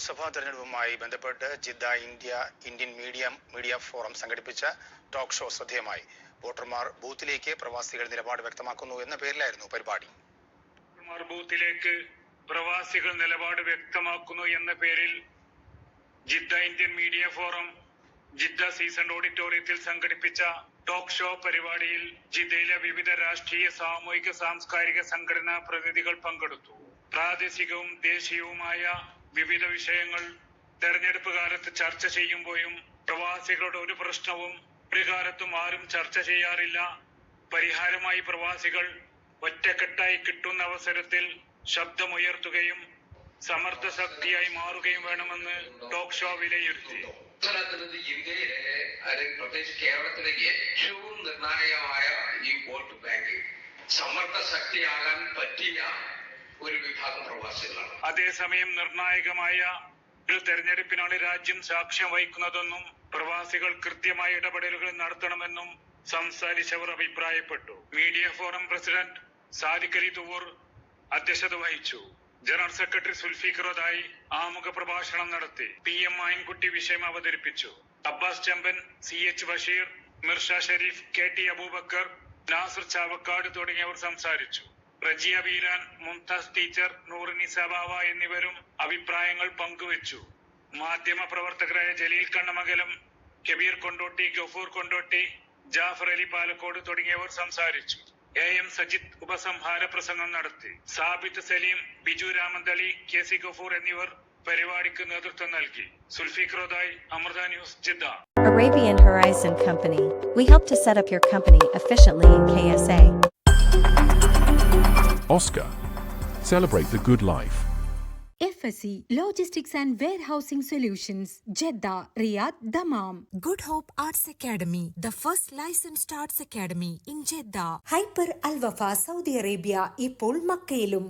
ലോക്സഭാ തെരഞ്ഞെടുപ്പുമായി ബന്ധപ്പെട്ട് Jeddah India Indian media media forum സംഘടിപ്പിച്ച ടോക്ക് ഷോ ശ്രദ്ധേയമായി. വോട്ടർമാർ ബൂത്തിലേക്ക് പ്രവാസികൾ നിലപാട് വ്യക്തമാക്കുന്നു എന്ന പേരിലായിരുന്നു പരിപാടി. ബൂത്തിലേക്ക് പ്രവാസികൾ നിലപാട് വ്യക്തമാക്കുന്നു എന്ന പേരിൽ Jeddah Indian media forum Jeddah season ഓഡിറ്റോറിയത്തിൽ സംഘടിപ്പിച്ച ടോക്ക് ഷോ പരിപാടിയിൽ ജിദ്ദയിലെ വിവിധ രാഷ്ട്രീയ സാമൂഹിക സാംസ്കാരിക സംഘടനാ പ്രതിനിധികൾ പങ്കെടുത്തു. പ്രാദേശികവും ദേശീയവുമായ വിവിധ വിഷയങ്ങൾ തെരഞ്ഞെടുപ്പ് കാലത്ത് ചർച്ച ചെയ്യുമ്പോഴും പ്രവാസികളുടെ ഒരു പ്രശ്നവും ഒരു കാലത്തും ആരും ചർച്ച ചെയ്യാറില്ല. പരിഹാരമായി പ്രവാസികൾ ഒറ്റക്കെട്ടായി കിട്ടുന്ന അവസരത്തിൽ ശബ്ദമുയർത്തുകയും സമർത്ഥ ശക്തിയായി മാറുകയും വേണമെന്ന് ടോക്ക് ഷോ വിലയിരുത്തി. ഉത്തരത്തിനത് ഇന്ത്യയിലെ അല്ലെങ്കിൽ പ്രത്യേകിച്ച് കേരളത്തിലെ ഏറ്റവും നിർണായകമായ ഈ വോട്ട് ബാങ്ക്. സമർത്ഥ ശക്തിയാകാൻ പറ്റിയ ഒരു അതേസമയം നിർണായകമായ ഒരു തെരഞ്ഞെടുപ്പിനാണ് രാജ്യം സാക്ഷ്യം വഹിക്കുന്നതെന്നും പ്രവാസികൾ കൃത്യമായ ഇടപെടലുകൾ നടത്തണമെന്നും സംസാരിച്ചവർ അഭിപ്രായപ്പെട്ടു. Media forum president Ali Thuvvur അധ്യക്ഷത വഹിച്ചു. ജനറൽ സെക്രട്ടറി സുൽഫീഖറുദായി ആമുഖ പ്രഭാഷണം നടത്തി. പി എം മായൻകുട്ടി വിഷയം അവതരിപ്പിച്ചു. Abbas Chemban C H Basheer Mirsha Sharif K T Aboobacker Nasser Chavakkad തുടങ്ങിയവർ സംസാരിച്ചു. റജിയ വീരാൻ മുംതാസ് ടീച്ചർ നൂറിനിസ ബാവ എന്നിവരും അഭിപ്രായങ്ങൾ പങ്കുവച്ചു മാധ്യമ പ്രവർത്തകരായ ജലീൽ കണ്ണമംഗലം കബീർ കൊണ്ടോട്ടി ഗഫൂർ കൊണ്ടോട്ടി ജാഫർ അലി പാലക്കോട് തുടങ്ങിയവർ സംസാരിച്ചു എ എം സജിത് ഉപസംഹാര പ്രസംഗം നടത്തി സാബിത്ത് സലീം ബിജു രാമന്തളി കെ സി ഗഫൂർ എന്നിവർ പരിപാടിക്ക് നേതൃത്വം നൽകി സുൽഫിഖ്രോദായ് Amrita news Jeddah Arabian Horizon Company. We help to set up your company efficiently in KSA. Oscar. Celebrate the good life. FSC Logistics and Warehousing Solutions, Jeddah, Riyadh, Dammam. Good Hope Arts Academy, the first licensed arts academy in Jeddah. Hyper Al Wafa Saudi Arabia ഇപ്പോൾ മക്കയിലും